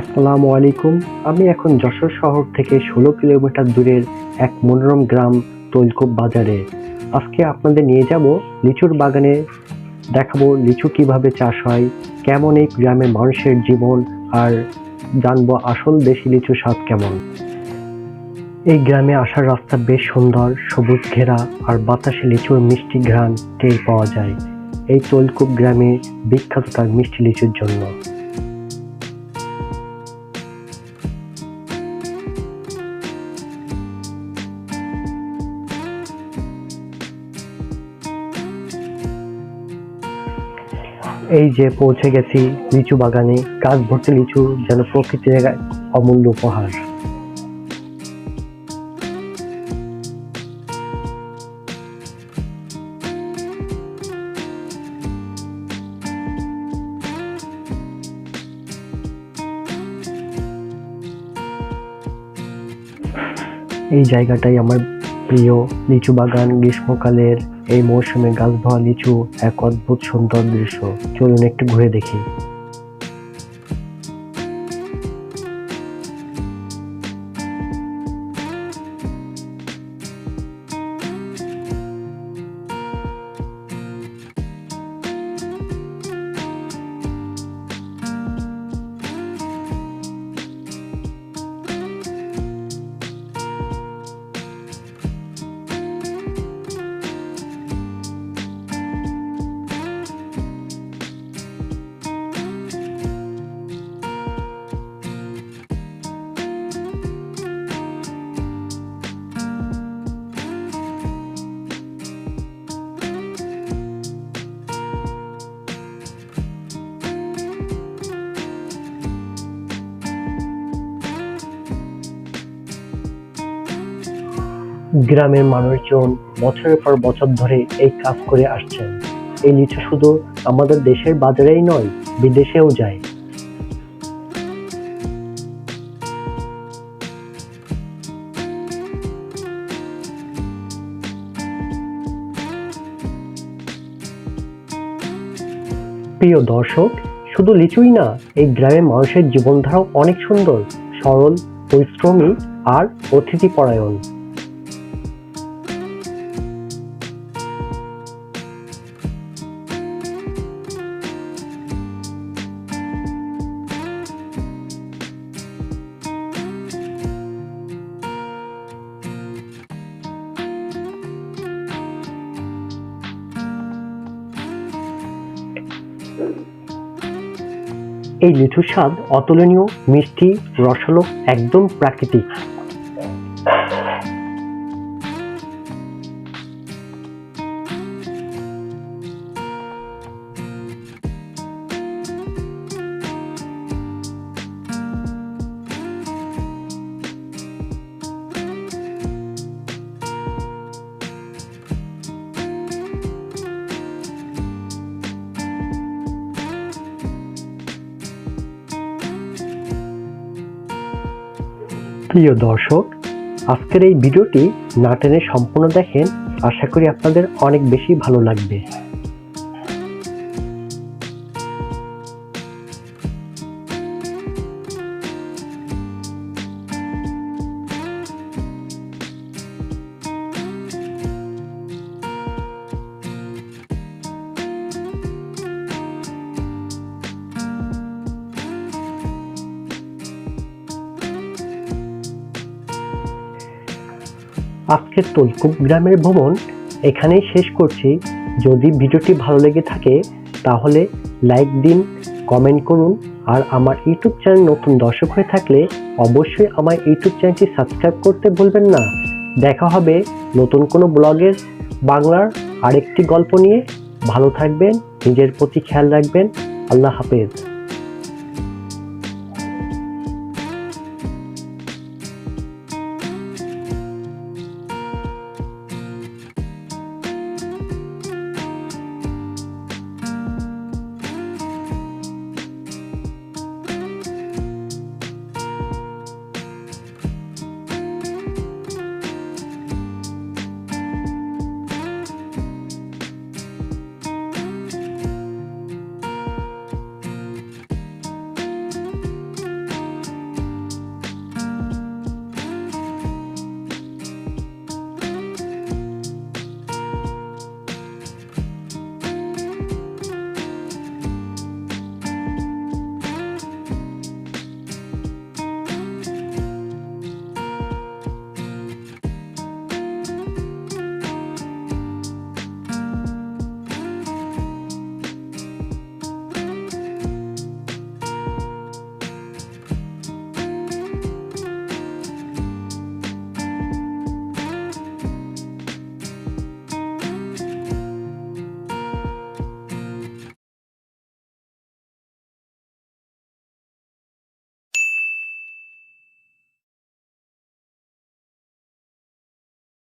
আসসালামু আলাইকুম। আমি এখন যশোর শহর থেকে ষোলো কিলোমিটার দূরের এক মনোরম গ্রাম তৈলকুপ বাজারে। আজকে আপনাদের নিয়ে যাব লিচুর বাগানে। দেখাবো লিচু কীভাবে চাষ হয়, কেমন এই গ্রামের মানুষের জীবন, আর জানব আসল দেশি লিচু স্বাদ কেমন। এই গ্রামে আসার রাস্তা বেশ সুন্দর, সবুজ ঘেরা, আর বাতাসে লিচুর মিষ্টি ঘ্রাণ টের পাওয়া যায়। এই তৈলকুপ গ্রামে বিখ্যাত তার মিষ্টি লিচুর জন্য। এই যে পৌঁছে গেছি লিচু বাগানে, গাছ ভর্তি লিচু যেন প্রকৃতির অমূল্য উপহার। এই জায়গাটাই আমার প্রিয় লিচু বাগান, গ্রীষ্মকালের এই মৌসুমে গাছ ভরা লিচু এক অদ্ভুত সুন্দর দৃশ্য। চলুন একটু ঘুরে দেখি। গ্রামের মানুষজন বছরের পর বছর ধরে এই কাজ করে আসছেন। এই লিচু শুধু আমাদের দেশের বাজারেই নয়, বিদেশেও যায়। প্রিয় দর্শক, শুধু লিচুই না, এই গ্রামের মানুষের জীবনধারাও অনেক সুন্দর, সরল, পরিশ্রমী আর অতিথিপরায়ণ। এই লিচুর স্বাদ অতুলনীয় মিষ্টি রসালো একদম প্রাকৃতিক। প্রিয় দর্শক, আজকের এই ভিডিওটি না টেনে সম্পূর্ণ দেখেন। আশা করি আপনাদের অনেক বেশি ভালো লাগবে। আজকের তৈকুপ গ্রামের ভ্রমণ এখানেই শেষ করছি। যদি ভিডিওটি ভালো লেগে থাকে, তাহলে লাইক দিন, কমেন্ট করুন, আর আমার ইউটিউব চ্যানেল নতুন দর্শক হয়ে থাকলে অবশ্যই আমার ইউটিউব চ্যানেলটি সাবস্ক্রাইব করতে ভুলবেন না। দেখা হবে নতুন কোনো ব্লগের, বাংলার আরেকটি গল্প নিয়ে। ভালো থাকবেন, নিজের প্রতি খেয়াল রাখবেন। আল্লাহ হাফেজ।